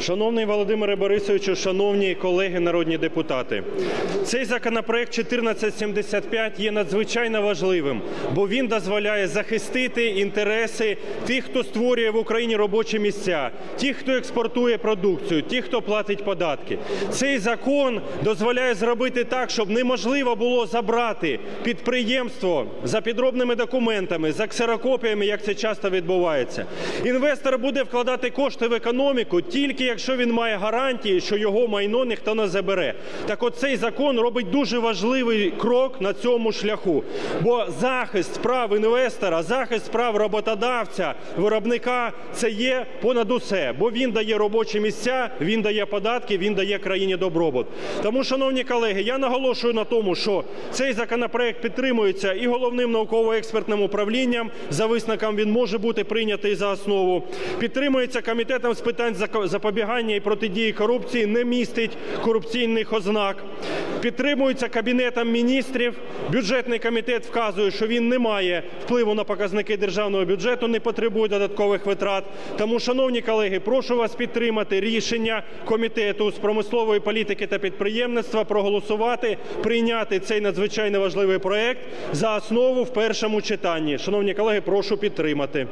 Шановний Володимире Борисовичу, шановні колеги народні депутати, цей законопроект 1475 є надзвичайно важливим, бо він дозволяє захистити інтереси тих, хто створює в Україні робочі місця, тих, хто експортує продукцію, тих, хто платить податки. Цей закон дозволяє зробити так, щоб неможливо було забрати підприємство за підробними документами, за ксерокопіями, як це часто відбувається. Інвестор буде вкладати кошти в економіку тільки якщо він має гарантії, що його майно ніхто не забере. Так от цей закон робить дуже важливий крок на цьому шляху. Бо захист прав інвестора, захист прав роботодавця, виробника це є понад усе. Бо він дає робочі місця, він дає податки, він дає країні добробут. Тому, шановні колеги, я наголошую на тому, що цей законопроект підтримується і головним науково-експертним управлінням. За висновком він може бути прийнятий за основу. Підтримується комітетом з питань зако- запобігання і протидії корупції, не містить корупційних ознак. Підтримується кабінетом міністрів. Бюджетний комітет вказує, що він не має впливу на показники державного бюджету, не потребує додаткових витрат. Тому, шановні колеги, прошу вас підтримати рішення комітету з промислової політики та підприємництва проголосувати, прийняти цей надзвичайно важливий проект за основу в першому читанні. Шановні колеги, прошу підтримати.